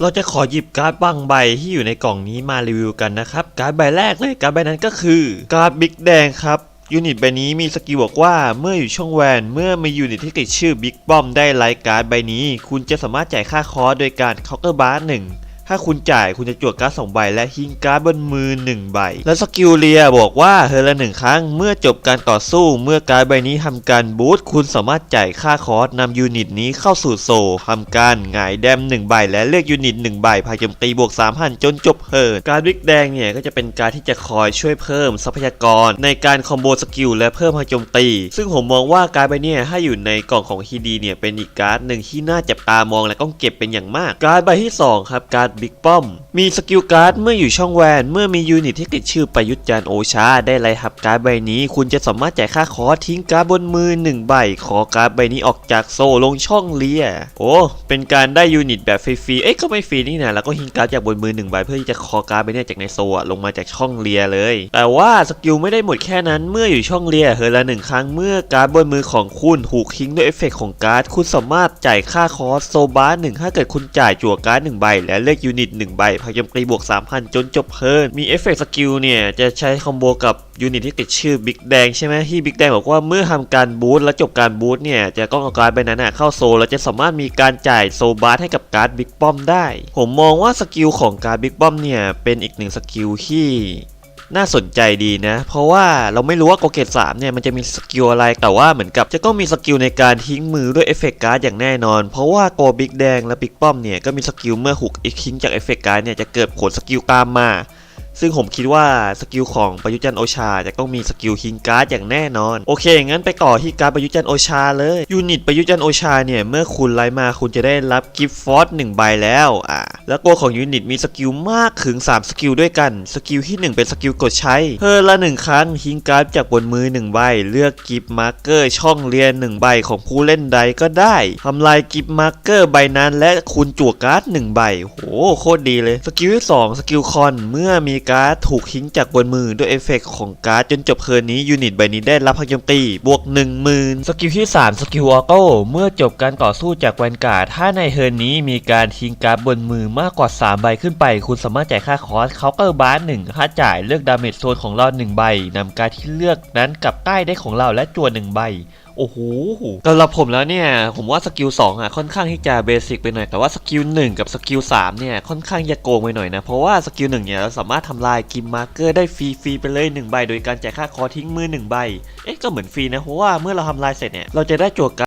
เราจะขอหยิบการ์ดบางใบที่อยู่ในกล่องนี้มารีวิวกันนะครับ การ์ดใบแรกเลยการ์ดใบนั้นก็คือการ์ดบิ๊กแดงครับยูนิตใบนี้มีสกิลบอกว่าเมื่ออยู่ช่องแวนเมื่อมียูนิตที่ติดชื่อบิ๊กบอมได้ไลค์การ์ดใบนี้ คุณจะสามารถจ่ายค่าคอร์สโดยการเคาน์เตอร์บาร์หนึ่ง ถ้าคุณจ่ายคุณจะจวดการ์ดสองใบและฮิงการ์ดบนมือหนึ่งใบ และสกิลเลียบอกว่าเธอละหนึ่งครั้งเมื่อจบการต่อสู้เมื่อการ์ดใบนี้ทำการบูทคุณสามารถจ่ายค่าคอร์สนำยูนิตนี้เข้าสู่โซลทำการหงายแดมหนึ่งใบและเลือกยูนิตหนึ่งใบพายโจมตีบวก3พันจนจบเฮิร์การ์ดบิ๊กแดงเนี่ยก็จะเป็นการที่จะคอยช่วยเพิ่มทรัพยากร ในการคอมโบสกิลและเพิ่มพายโจมตี ซึ่งผมมองว่าการ์ดใบนี่ยถ้อยู่ในกล่องของฮีดีเนี่ยเป็นอีกการ์ดหนึ่งที่น่าจับตามองและต้องเก็บเป็นอย่างมาก การ์ดใบที่สองครับการ์ดบิ๊กป้อม มีสกิลการ์ดเมื่ออยู่ช่องแวน เมื่อมียูนิตที่ติดชื่อประยุทธ์จันโอชา ได้ไล่ทับการ์ดใบนี้ คุณจะสามารถจ่ายค่าคอสทิ้งการ์ดบนมือ 1 ใบ ขอการ์ดใบนี้ออกจากโซลลงช่องเลีย โอ้ เป็นการได้ยูนิตแบบฟรีๆ เอ๊ะก็ไม่ฟรีนี่นะแล้วก็ทิ้งการ์ดจากบนมือ 1 ใบ เพื่อที่จะคอการ์ดใบนี้จากในโซลอะลงมาจากช่องเลียเลย แต่ว่าสกิลไม่ได้หมดแค่นั้น เมื่ออยู่ช่องเลียเฮอละหนึ่งครั้ง เมื่อการ์ดบนมือของคุณถูกทิ้งด้วยเอฟเฟกต์ของการ์ด คุณสามารถจ่ายค่าคอสโซบาร์หนึ่งถ้าเกิดคุณจ่ายจั่วการ์ดหนึ่งใบและเลือกยูนิตหนึ่งใบพยายามตีบวก 3,000 จนจบเพิร์นมีเอฟเฟกต์สกิลเนี่ย จะใช้คอมโบกับยูนิตที่ติดชื่อบิ๊กแดงใช่ไหมที่บิ๊กแดงบอกว่าเมื่อทำการบูทและจบการบูทเนี่ย จะต้องเอาการไปนั้นนะเข้าโซลแล้วจะสามารถมีการจ่ายโซบาร์ให้กับการ์ดบิ๊กป้อมได้ ผมมองว่าสกิลของการ์ดบิ๊กป้อมเนี่ยเป็นอีกหนึ่งสกิลที่ น่าสนใจดีนะ เพราะว่าเราไม่รู้ว่าโกเกต3เนี่ยมันจะมีสกิลอะไร แต่ว่าเหมือนกับจะต้องมีสกิลในการทิ้งมือด้วยเอฟเฟกต์การ์ดอย่างแน่นอน เพราะว่าโกบิ๊กแดงและบิ๊กป้อมเนี่ยก็มีสกิลเมื่อหุกอีกทิ้งจากเอฟเฟกต์การ์ดเนี่ยจะเกิดผลสกิลตามมา ซึ่งผมคิดว่าสกิลของประยุจันโอชาจะต้องมีสกิลฮิงการ์ดอย่างแน่นอน โอเค งั้นไปต่อที่การประยุจันโอชาเลยยูนิตประยุจันโอชาเนี่ย เมื่อคุณไล่มาคุณจะได้รับกิฟต์ฟอร์สหนึ่งใบแล้วอ่าแล้วตัวของยูนิตมีสกิลมากถึง 3 สกิลด้วยกัน สกิลที่ 1 เป็นสกิลกดใช้เพิ่ละหนึ่งครั้งฮิงการ์ดจากบนมือ 1 ใบ เลือกกิฟต์มาร์เกอร์ช่องเรียน 1 ใบของผู้เล่นใดก็ได้ทำลายกิฟต์มาร์เกอร์ใบนั้น และคุณจั่วการ์ด1ใบโหโคตรดีเลยสกิลที่สสกิลคอนเมื่อมีการ์ดถูกทิ้งจากบนมือด้วยเอฟเฟกต์ของการ์ดจนจบเทิร์นนี้ยูนิตใบนี้ได้รับพลังโจมตีบวก 10,000 สกิลที่ 3 สกิลออโต้เมื่อจบการต่อสู้จากแวนการ์ดถ้าในเทิร์นนี้มีการทิ้งการ์ดบนมือมากกว่า 3 ใบขึ้นไป คุณสามารถจ่ายค่าคอร์สเคาน์เตอร์บาร์หนึ่งค่าจ่ายเลือกดาเมจโซนของเรา1ใบนำการดที่เลือกนั้นกลับใต้ได้ของเราและจวน1ใบ โอ้โหสำหรับผมแล้วเนี่ย ผมว่าสกิล2อะค่อนข้างที่จะเบสิกไปหน่อย แต่ว่าสกิล1กับสกิล3เนี่ยค่อนข้างจะโกงไปหน่อยนะ เพราะว่าสกิล1เนี่ยเราสามารถทำลายกิมมาร์เกอร์ได้ฟรีๆไปเลย 1 ใบ โดยการจ่ายค่าคอทิ้งมือ 1 ใบ เอ๊ะก็เหมือนฟรีนะ เพราะว่าเมื่อเราทำลายเสร็จเนี่ยเราจะได้จั่วการ